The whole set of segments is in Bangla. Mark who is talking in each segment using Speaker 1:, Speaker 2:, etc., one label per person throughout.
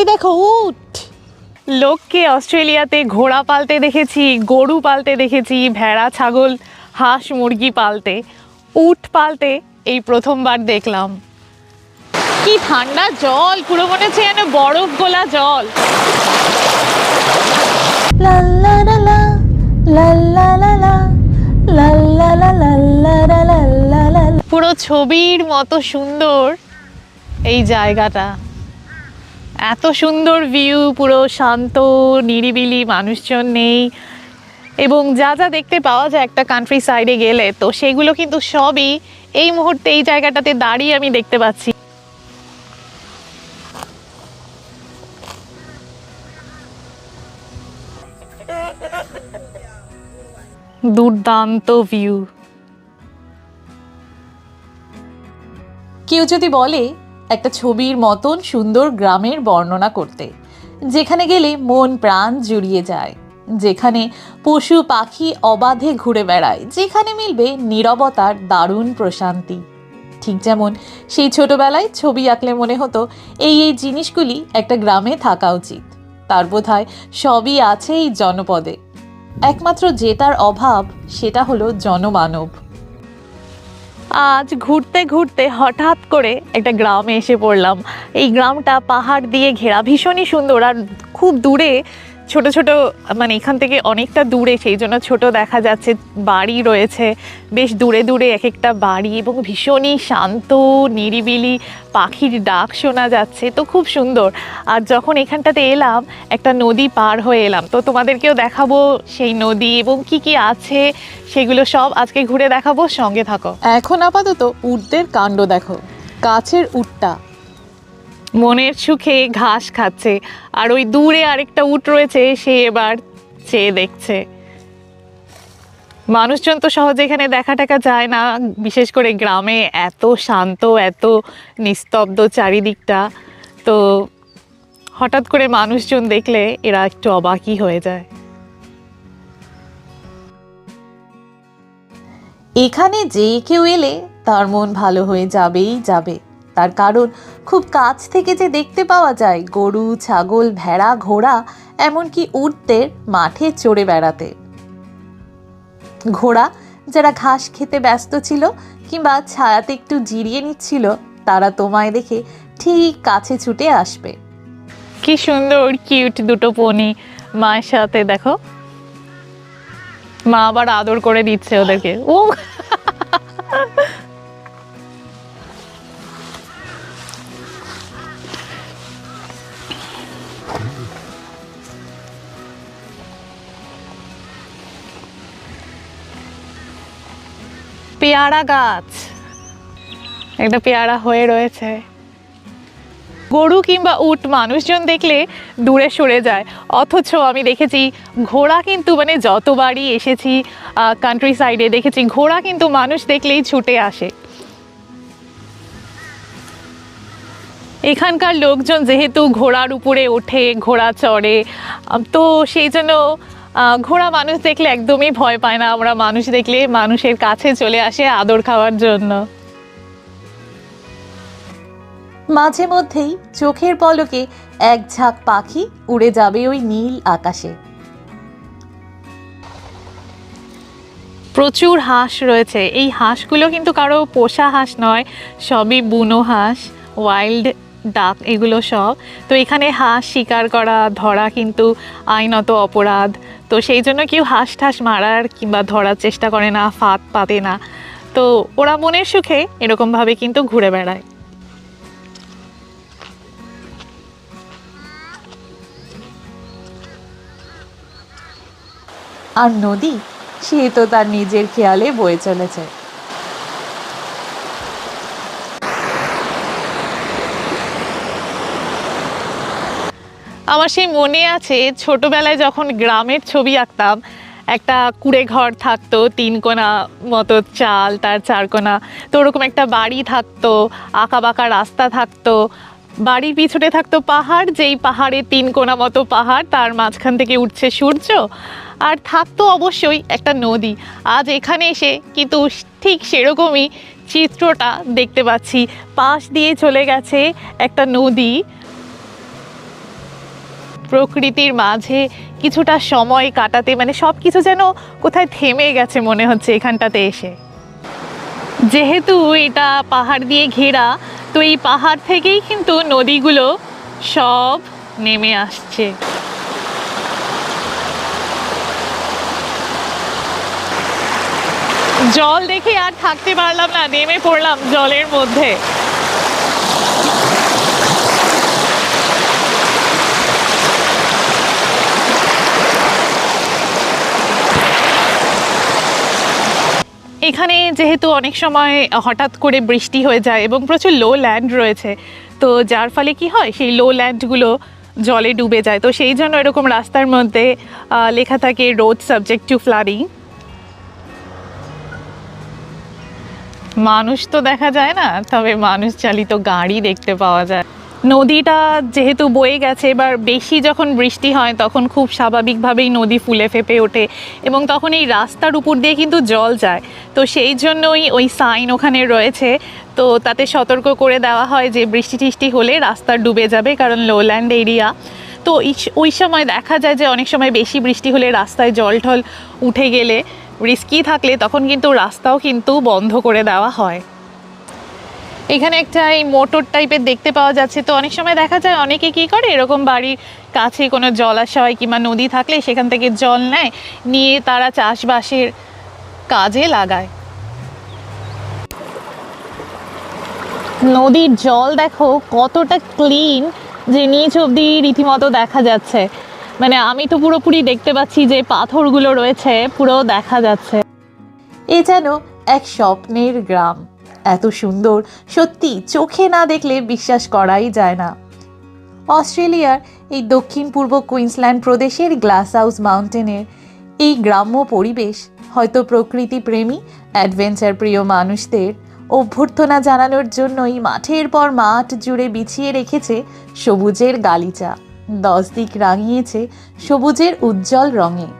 Speaker 1: ওই দেখো উঠ লোককে অস্ট্রেলিয়াতে ঘোড়া পালতে দেখেছি গরু পালতে দেখেছি ভেড়া ছাগল হাঁস মুরগি পালতে উট পালতে এই প্রথমবার দেখলাম কি ঠান্ডা জল পুরো মনে হচ্ছে যেন বরফ গোলা জল। পুরো ছবির মতো সুন্দর এই জায়গাটা এত সুন্দর ভিউ পুরো শান্ত, নিরিবিলি, মানুষজন নেই। এবং যা যা দেখতে পাওয়া যায় একটা কান্ট্রি সাইডে গেলে, তো সেগুলো কিন্তু সবই এই মুহূর্তে এই জায়গাটাতে দাঁড়িয়ে আমি দেখতে পাচ্ছি। দুর্দান্ত ভিউ
Speaker 2: কেউ যদি বলে একটা ছবির মতন সুন্দর গ্রামের বর্ণনা করতে, যেখানে গেলে মন প্রাণ জুড়িয়ে যায়, যেখানে পশু পাখি অবাধে ঘুরে বেড়ায়, যেখানে মিলবে নীরবতার দারুণ প্রশান্তি। ঠিক যেমন সেই ছোটবেলায় ছবি আঁকলে মনে হতো এই এই জিনিসগুলি একটা গ্রামে থাকা উচিত, তার বোধহয় সবই আছে এই জনপদে। একমাত্র যেটার অভাব সেটা হলো জনমানব।
Speaker 1: আজ ঘুরতে ঘুরতে হঠাৎ করে একটা গ্রামে এসে পড়লাম। এই গ্রামটা পাহাড় দিয়ে ঘেরা, ভীষণই সুন্দর। আর খুব দূরে ছোট ছোট মানে এখান থেকে অনেকটা দূরে, সেই জন্য ছোট দেখা যাচ্ছে, বাড়ি রয়েছে, বেশ দূরে দূরে এক একটা বাড়ি এবং ভীষণই শান্ত, নিরিবিলি, পাখির ডাক শোনা যাচ্ছে, তো খুব সুন্দর। আর যখন এখানটাতে এলাম, একটা নদী পার হয়ে এলাম, তো তোমাদেরকেও দেখাবো সেই নদী এবং কি কি আছে, সেগুলো সব আজকে ঘুরে দেখাবো, সঙ্গে থাকো।
Speaker 2: এখন আপাতত উটদের কাণ্ড দেখো, গাছের উটটা।
Speaker 1: মনের সুখে ঘাস খাচ্ছে। আর ওই দূরে আরেকটা উট রয়েছে, সে এবার চেয়ে দেখছে। মানুষজন তো সহজে এখানে দেখা টাকা যায় না, বিশেষ করে গ্রামে এত শান্ত, এত নিস্তব্ধ চারিদিকটা। তো হঠাৎ করে মানুষজন দেখলে এরা একটু অবাকই হয়ে যায়।
Speaker 2: এখানে যে কেউ এলে তার মন ভালো হয়ে যাবেই যাবে। তার কারণ খুব কাছ থেকে যে দেখতে পাওয়া যায়, গরু, ছাগল, ভেড়া, ঘোড়া, এমনকি উটদের মাঠে চড়ে বেড়াতে। ঘোড়া যারা ঘাস খেতে ব্যস্ত ছিল কিংবা ছায়াতে একটু জিরিয়ে নিচ্ছিল, তারা তোমায় দেখে ঠিক কাছে ছুটে আসবে।
Speaker 1: কি সুন্দর কিউট দুটো পনি মায়ের সাথে দেখো। মা আবার আদর করে দিচ্ছে ওদেরকে। ও পেয়ারা গাছ। একটা পেয়ারা হয়ে রয়েছে। গরু কিংবা উট মানুষজন দেখলে দূরে সরে যায়। অথচ আমি দেখেছি ঘোড়া কিন্তু মানে যতবারই এসেছি কান্ট্রি সাইডে দেখেছি, ঘোড়া কিন্তু মানুষ দেখলেই ছুটে আসে। এখানকার লোকজন যেহেতু ঘোড়ার উপরে ওঠে, ঘোড়া চড়ে তো সেই জন্য ঘোড়া মানুষ দেখলে একদমই ভয় পায় না। আমরা মানুষ দেখলে মানুষের কাছে চলে আসে আদর খাওয়ার জন্য।
Speaker 2: মাঝে মধ্যেই চোখের পলকে এক ঝাঁক পাখি উড়ে যাবে ওই নীল আকাশে।
Speaker 1: প্রচুর হাঁস রয়েছে। এই হাঁসগুলো কিন্তু কারও পোষা হাঁস নয় সবই বুনো হাঁস ওয়াইল্ড ডাক এগুলো সব। তো এখানে হাঁস শিকার করা ধরা কিন্তু আইনত অপরাধ। তো সেই জন্য কেউ হাঁস ঠাস মারার কিংবা ধরার চেষ্টা করে না, ফাঁদ পাতে না। তো ওরা মনের সুখে এরকমভাবে কিন্তু ঘুরে বেড়ায়।
Speaker 2: আর নদী, সে তো তার নিজের খেয়ালে বয়ে চলেছে।
Speaker 1: আমার সেই মনে আছে, ছোটবেলায় যখন গ্রামের ছবি আঁকতাম, একটা কুড়ে ঘর থাকতো, তিন কোনা মতো চাল, তার চার কোনা তো ওরকম একটা বাড়ি থাকতো, আঁকা বাঁকা রাস্তা থাকতো, বাড়ির পিছনে থাকতো পাহাড়, যেই পাহাড়ে তিন কোনা মতো পাহাড়, তার মাঝখান থেকে উঠছে সূর্য, আর থাকতো অবশ্যই একটা নদী। আজ এখানে এসে কিন্তু ঠিক সেরকমই চিত্রটা দেখতে পাচ্ছি। পাশ দিয়ে চলে গেছে একটা নদী প্রকৃতির মাঝে কিছুটা সময় কাটাতে মানে সব কিছু যেন কোথায় থেমে গেছে মনে হচ্ছে এখানটাতে এসে। যেহেতু এটা পাহাড় দিয়ে ঘেরা, তো এই পাহাড় থেকেই কিন্তু নদীগুলো সব নেমে আসছে। জল দেখে আর থাকতে পারলাম না, নেমে পড়লাম জলের মধ্যে। এখানে যেহেতু অনেক সময় হঠাৎ করে বৃষ্টি হয়ে যায় এবং প্রচুর লো ল্যান্ড রয়েছে, তো যার ফলে কি হয়? সেই লো ল্যান্ডগুলো জলে ডুবে যায়। তো সেই জন্য এরকম রাস্তার মধ্যে লেখা থাকে রোড সাবজেক্ট টু ফ্লাডিং মানুষ তো দেখা যায় না, তবে মানুষ চালিত গাড়ি দেখতে পাওয়া যায়। নদীটা যেহেতু বয়ে গেছে, এবার বেশি যখন বৃষ্টি হয় তখন খুব স্বাভাবিকভাবেই নদী ফুলে ফেপে ওঠে এবং তখন এই রাস্তার উপর দিয়ে কিন্তু জল যায়। তো সেই জন্যই ওই সাইন ওখানে রয়েছে। তো তাতে সতর্ক করে দেওয়া হয় যে বৃষ্টি টিষ্টি হলে রাস্তা ডুবে যাবে কারণ লোল্যান্ড এরিয়া তো ওই সময় দেখা যায় যে অনেক সময় বেশি বৃষ্টি হলে রাস্তায় জল ঠল উঠে গেলে রিস্কি থাকলে তখন কিন্তু রাস্তাও কিন্তু বন্ধ করে দেওয়া হয়। এখানে একটা এই মোটর টাইপের দেখতে পাওয়া যাচ্ছে। তো অনেক সময় দেখা যায় অনেকে কি করে, এরকম বাড়ির কাছে কোনো জলাশয় কিংবা নদী থাকলে সেখান থেকে জল নেয়, নিয়ে তারা চাষবাসের কাজে লাগায়। নদীর জল দেখো কতটা ক্লিন যে নিচ অবধি রীতিমতো দেখা যাচ্ছে। মানে আমি তো পুরোপুরি দেখতে পাচ্ছি যে পাথরগুলো রয়েছে, পুরো দেখা যাচ্ছে।
Speaker 2: এ যেন এক স্বপ্নের গ্রাম। এত সুন্দর, সত্যি চোখে না দেখলে বিশ্বাস করাই যায় না। অস্ট্রেলিয়ার এই দক্ষিণ পূর্ব কুইন্সল্যান্ড প্রদেশের গ্লাস হাউস মাউন্টেনের এই গ্রাম্য পরিবেশ হয়তো প্রকৃতি প্রেমী অ্যাডভেঞ্চার প্রিয় মানুষদের অভ্যর্থনা জানানোর জন্যই মাঠের পর মাঠ জুড়ে বিছিয়ে রেখেছে সবুজের গালিচা। দশ দিক রাঙিয়েছে সবুজের উজ্জ্বল রঙে।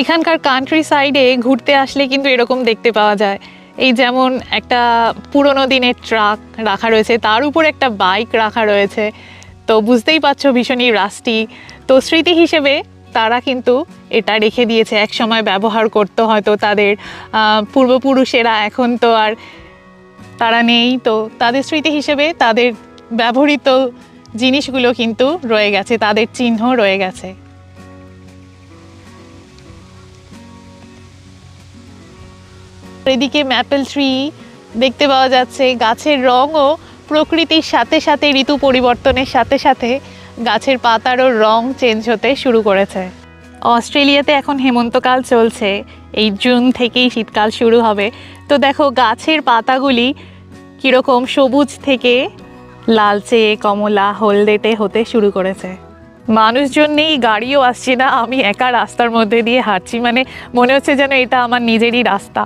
Speaker 1: এখানকার কান্ট্রি সাইডে ঘুরতে আসলে কিন্তু এরকম দেখতে পাওয়া যায়। এই যেমন একটা পুরোনো দিনের ট্রাক রাখা রয়েছে, তার উপর একটা বাইক রাখা রয়েছে। তো বুঝতেই পারছ ভীষণই রাস্টি তো স্মৃতি হিসেবে তারা কিন্তু এটা রেখে দিয়েছে এক সময় ব্যবহার করতো হয়তো তাদের পূর্বপুরুষেরা, এখন তো আর তারা নেই। তো তাদের স্মৃতি হিসেবে তাদের ব্যবহৃত জিনিসগুলো কিন্তু রয়ে গেছে, তাদের চিহ্ন রয়ে গেছে। এদিকে ম্যাপেল ট্রি দেখতে পাওয়া যাচ্ছে, গাছের রঙও প্রকৃতির সাথে সাথে ঋতু পরিবর্তনের সাথে সাথে গাছের পাতারও রং চেঞ্জ হতে শুরু করেছে। অস্ট্রেলিয়াতে এখন হেমন্তকাল চলছে, এই জুন থেকেই শীতকাল শুরু হবে। তো দেখো, গাছের পাতাগুলি কীরকম সবুজ থেকে লালচে, কমলা, হলদেটে হতে শুরু করেছে। মানুষজন নেই, গাড়িও আসছে না, আমি একা রাস্তার মধ্যে দিয়ে হাঁটছি মানে মনে হচ্ছে যেন এটা আমার নিজেরই রাস্তা।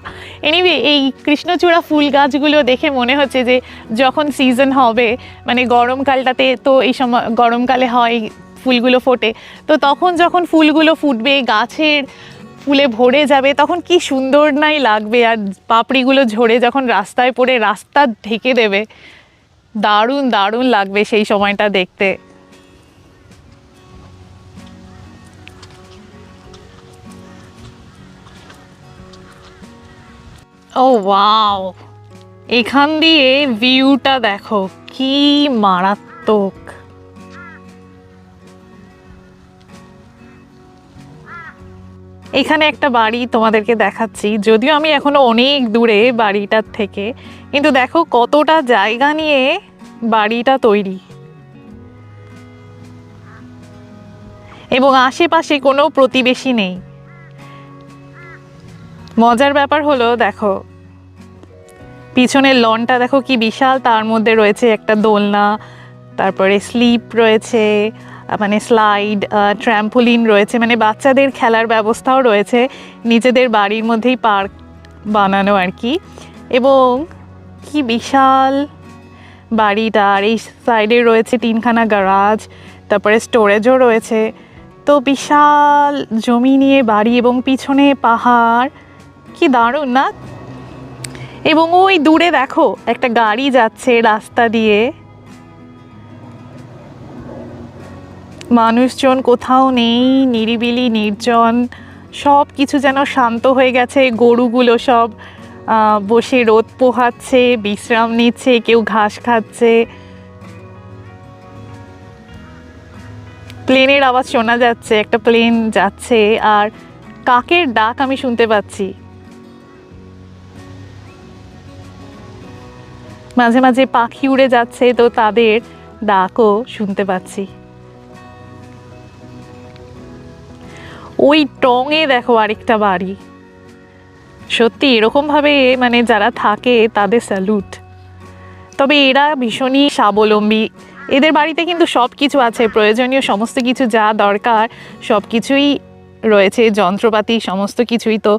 Speaker 1: এনিওয়ে এই কৃষ্ণচূড়া ফুল গাছগুলো দেখে মনে হচ্ছে যে যখন সিজন হবে মানে গরমকালটাতে তো এই সময়, গরমকালে হয় ফুলগুলো ফোটে, তো তখন যখন ফুলগুলো ফুটবে, গাছের ফুলে ভরে যাবে, তখন কি সুন্দর নাই লাগবে, আর পাপড়িগুলো ঝরে যখন রাস্তায় পড়ে, রাস্তা ঢেকে দেবে। দারুণ দারুণ লাগবে সেই সময়টা দেখতে। ও ওয়াও এখান দিয়ে ভিউটা দেখো, কি মারাত্মক। এখানে একটা বাড়ি তোমাদেরকে দেখাচ্ছি, যদিও আমি এখনও অনেক দূরে বাড়িটার থেকে, কিন্তু দেখো কতটা জায়গা নিয়ে বাড়িটা তৈরি। এবং আশেপাশে কোনো প্রতিবেশী নেই। মজার ব্যাপার হলো, দেখো, পিছনের লনটা দেখো কি বিশাল, তার মধ্যে রয়েছে একটা দোলনা, তারপরে স্লিপ রয়েছে মানে স্লাইড ট্র্যাম্পোলিন রয়েছে মানে বাচ্চাদের খেলার ব্যবস্থাও রয়েছে, নিজেদের বাড়ির মধ্যেই পার্ক বানানো আর কি। এবং কি বিশাল বাড়িটা, আর এই সাইডে রয়েছে তিনখানা গ্যারাজ তারপরে স্টোরেজও রয়েছে। তো বিশাল জমি নিয়ে বাড়ি এবং পিছনে পাহাড় কি দারুণ, না? এবং ওই দূরে দেখো, একটা গাড়ি যাচ্ছে রাস্তা দিয়ে। মানুষজন কোথাও নেই, নিরিবিলি, নির্জন। সব কিছু যেন শান্ত হয়ে গেছে, গরুগুলো সব বসে রোদ পোহাচ্ছে, বিশ্রাম নিচ্ছে, কেউ ঘাস খাচ্ছে। প্লেনের আওয়াজ শোনা যাচ্ছে, একটা প্লেন যাচ্ছে, আর কাকের ডাক আমি শুনতে পাচ্ছি। মাঝে মাঝে পাখি উড়ে যাচ্ছে, তো তাদের ডাকও শুনতে পাচ্ছি। ওই টঙে দেখো আরেকটা বাড়ি। সত্যি এরকম ভাবে মানে যারা থাকে তাদের স্যালুট তবে এরা ভীষণই স্বাবলম্বী। এদের বাড়িতে কিন্তু সব কিছু আছে, প্রয়োজনীয় সমস্ত কিছু যা দরকার সব কিছুই রয়েছে, যন্ত্রপাতি, সমস্ত কিছুই তো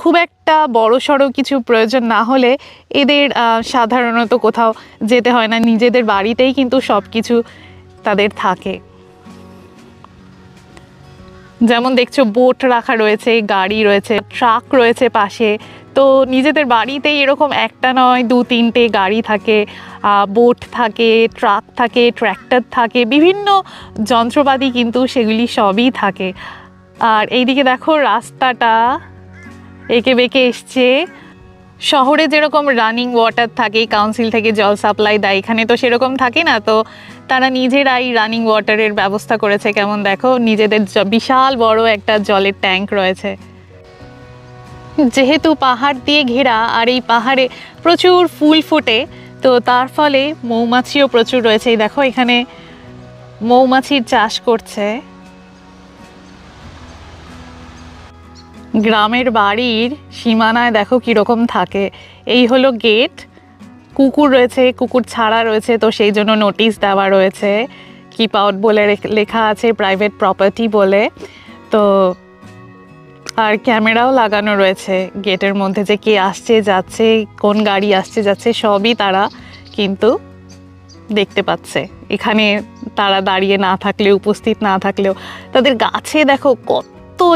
Speaker 1: খুব একটা বড় সড়ো কিছু প্রয়োজন না হলে এদের সাধারণত কোথাও যেতে হয় না। নিজেদের বাড়িতেই কিন্তু সব কিছু তাদের থাকে। যেমন দেখছ বোট রাখা রয়েছে, গাড়ি রয়েছে ট্রাক রয়েছে পাশে। তো নিজেদের বাড়িতেই এরকম একটা নয়, দু তিনটে গাড়ি থাকে বোট থাকে ট্রাক থাকে ট্র্যাক্টর থাকে, বিভিন্ন যন্ত্রপাতি কিন্তু সেগুলি সবই থাকে। আর এইদিকে দেখো রাস্তাটা এঁকে বেঁকে এসছে। শহরে যেরকম রানিং ওয়াটার থাকে কাউন্সিল থেকে জল সাপ্লাই দেয়, এখানে তো সেরকম থাকে না। তো তারা নিজেরাই রানিং ওয়াটারের ব্যবস্থা করেছে। কেমন দেখো, নিজেদের বিশাল বড় একটা জলের ট্যাঙ্ক রয়েছে। যেহেতু পাহাড় দিয়ে ঘেরা, আর এই পাহাড়ে প্রচুর ফুল ফোটে, তো তার ফলে মৌমাছিও প্রচুর রয়েছে। দেখো এখানে মৌমাছির চাষ করছে। গ্রামের বাড়ির সীমানায় দেখো কীরকম থাকে। এই হলো গেট কুকুর রয়েছে, কুকুর ছাড়া রয়েছে, তো সেই জন্য নোটিশ দেওয়া রয়েছে। কিপ আউট বলে লেখা আছে প্রাইভেট প্রপার্টি বলে। তো আর ক্যামেরাও লাগানো রয়েছে গেটের মধ্যে যে কে আসছে, যাচ্ছে, কোন গাড়ি আসছে, যাচ্ছে, সবই তারা কিন্তু দেখতে পাচ্ছে। এখানে তারা দাঁড়িয়ে না থাকলেও, উপস্থিত না থাকলেও। তাদের গাছে দেখো কত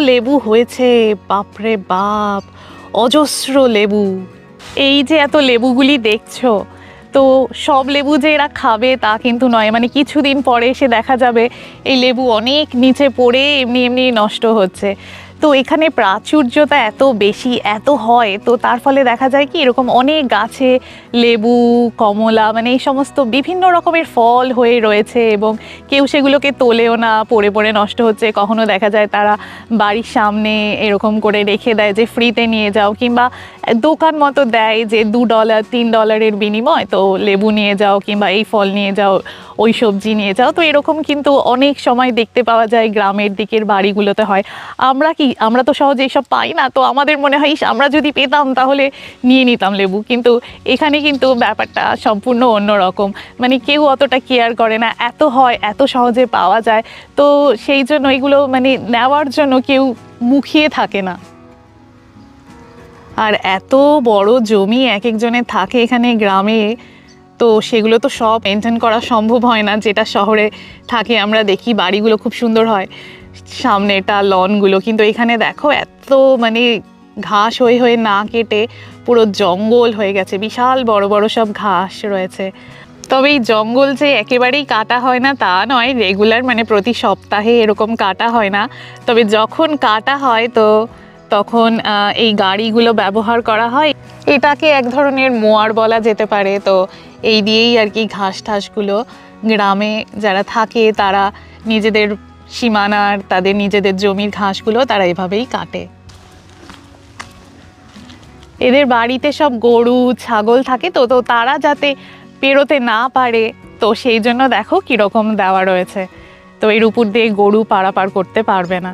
Speaker 1: লেবু হয়েছে, বাপরে বাপ, অজস্র লেবু। এই যে এত লেবুগুলি দেখছ, তো সব লেবু যে এরা খাবে তা কিন্তু নয় মানে কিছুদিন পরে এসে দেখা যাবে এই লেবু অনেক নিচে পড়ে এমনি এমনি নষ্ট হচ্ছে। তো এখানে প্রাচুর্যতা এত বেশি, এত হয়, তো তার ফলে দেখা যায় কি এরকম অনেক গাছে লেবু, কমলা মানে এই সমস্ত বিভিন্ন রকমের ফল হয়ে রয়েছে এবং কেউ সেগুলোকে তোলেও না, পড়ে পড়ে নষ্ট হচ্ছে। কখনো দেখা যায় তারা বাড়ির সামনে এরকম করে রেখে দেয় যে ফ্রিতে নিয়ে যাও, কিংবা দোকান মতো দেয় যে দু ডলার, তিন ডলারের বিনিময়, তো লেবু নিয়ে যাও কিংবা এই ফল নিয়ে যাও, ওই সবজি নিয়ে যাও। তো এরকম কিন্তু অনেক সময় দেখতে পাওয়া যায়, গ্রামের দিকের বাড়িগুলোতে হয়। আমরা কি আমরা তো সহজে এইসব পাই না, তো আমাদের মনে হয় আমরা যদি পেতাম তাহলে নিয়ে নিতাম লেবু। কিন্তু এখানে কিন্তু ব্যাপারটা সম্পূর্ণ অন্যরকম। মানে কেউ অতটা কেয়ার করে না, এত হয়, এত সহজে পাওয়া যায়। তো সেই জন্য এগুলো মানে নেওয়ার জন্য কেউ মুখিয়ে থাকে না। আর এত বড় জমি এক একজনের থাকে এখানে গ্রামে, তো সেগুলো তো সব মেনটেন করা সম্ভব হয় না। যেটা শহরে থাকে, আমরা দেখি বাড়িগুলো খুব সুন্দর হয়। সামনেটা লনগুলো। কিন্তু এখানে দেখো এত মানে ঘাস হয়ে হয়ে না কেটে পুরো জঙ্গল হয়ে গেছে। বিশাল বড় বড় সব ঘাস রয়েছে। তবে এই জঙ্গল যে একেবারেই কাটা হয় না তা নয় রেগুলার মানে প্রতি সপ্তাহে এরকম কাটা হয় না। তবে যখন কাটা হয় তো তখন এই গাড়িগুলো ব্যবহার করা হয়। এটাকে এক ধরনের মোয়ার বলা যেতে পারে। তো এই দিয়েই আর কি ঘাস ঠাসগুলো গ্রামে যারা থাকে তারা নিজেদের সীমানার তাদের নিজেদের জমির ঘাসগুলো তারা এভাবেই কাটে। এদের বাড়িতে সব গরু, ছাগল থাকে তো তো তারা যাতে পেরোতে না পারে, তো সেই জন্য দেখো কীরকম দেওয়া রয়েছে। তো এর উপর দিয়ে গরু পারাপার করতে পারবে না।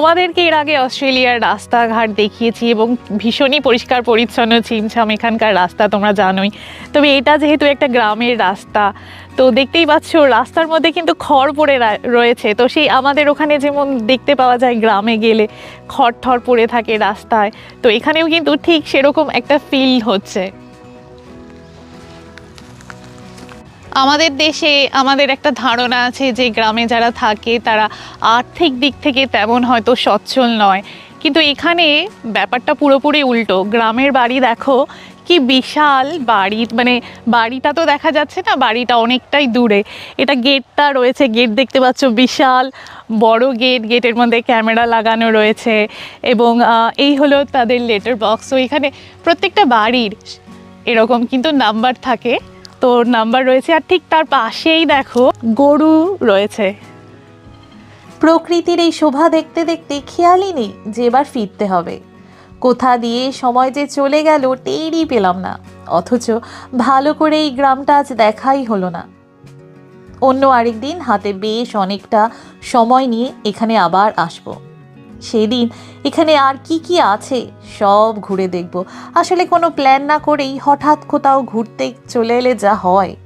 Speaker 1: তোমাদেরকে এর আগে অস্ট্রেলিয়ার রাস্তাঘাট দেখিয়েছি এবং ভীষণই পরিষ্কার পরিচ্ছন্ন ছিমছাম এখানকার রাস্তা, তোমরা জানোই। তবে এটা যেহেতু একটা গ্রামের রাস্তা, তো দেখতেই পাচ্ছ রাস্তার মধ্যে কিন্তু খড় পড়ে রয়েছে। তো সেই আমাদের ওখানে যেমন দেখতে পাওয়া যায় গ্রামে গেলে খড় ঠড় পড়ে থাকে রাস্তায়, তো এখানেও কিন্তু ঠিক সেরকম একটা ফিল হচ্ছে। আমাদের দেশে আমাদের একটা ধারণা আছে যে গ্রামে যারা থাকে, তারা আর্থিক দিক থেকে তেমন হয়তো সচ্ছল নয়। কিন্তু এখানে ব্যাপারটা পুরোপুরি উল্টো। গ্রামের বাড়ি দেখো, কি বিশাল বাড়ি। মানে বাড়িটা তো দেখা যাচ্ছে না, বাড়িটা অনেকটাই দূরে। এটা গেটটা রয়েছে, গেট দেখতে পাচ্ছ, বিশাল বড় গেট। গেটের মধ্যে ক্যামেরা লাগানো রয়েছে এবং এই হলো তাদের লেটার বক্স। তো এখানে প্রত্যেকটা বাড়ির এরকম কিন্তু নাম্বার থাকে। তো নাম্বার রয়েছে আর ঠিক তার পাশেই দেখো গরু রয়েছে।
Speaker 2: প্রকৃতির এই শোভা দেখতে দেখতে খেয়ালই নেই যে এবার ফিরতে হবে। কোথা দিয়ে সময় যে চলে গেল টেরই পেলাম না। অথচ ভালো করে এই গ্রামটা আজ দেখাই হলো না। অন্য আরেক দিন হাতে বেশ অনেকটা সময় নিয়ে এখানে আবার আসব। সেদিন এখানে আর কি কি আছে সব ঘুরে দেখব। আসলে কোনো প্ল্যান না করেই হঠাৎ কোথাও ঘুরতে চলে এলে যা হয়।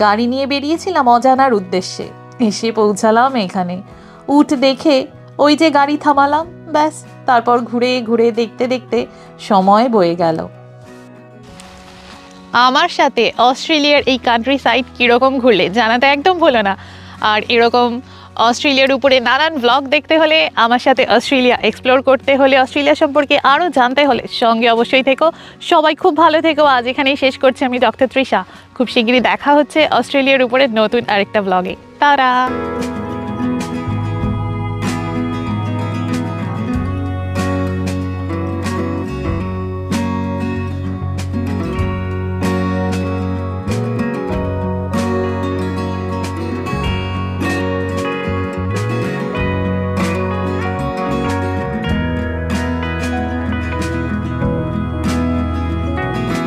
Speaker 2: গাড়ি নিয়ে বেরিয়েছিলাম অজানার উদ্দেশ্যে। এসে পৌঁছালাম এখানে। উঠ দেখে ওই যে গাড়ি থামালাম, ব্যাস, তারপর ঘুরে ঘুরে দেখতে দেখতে সময় বয়ে গেল।
Speaker 1: আমার সাথে অস্ট্রেলিয়ার এই কান্ট্রি সাইড কীরকম ঘুরলে জানাতে একদম ভুলো না। আর এরকম অস্ট্রেলিয়ার উপরে নানান ব্লগ দেখতে হলে, আমার সাথে অস্ট্রেলিয়া এক্সপ্লোর করতে হলে, অস্ট্রেলিয়া সম্পর্কে আরও জানতে হলে সঙ্গে অবশ্যই থেকো। সবাই খুব ভালো থেকো। আজ এখানেই শেষ করছি আমি ডক্টর তৃষা। খুব শিগগিরই দেখা হচ্ছে অস্ট্রেলিয়ার উপরে নতুন আরেকটা ব্লগে তারা!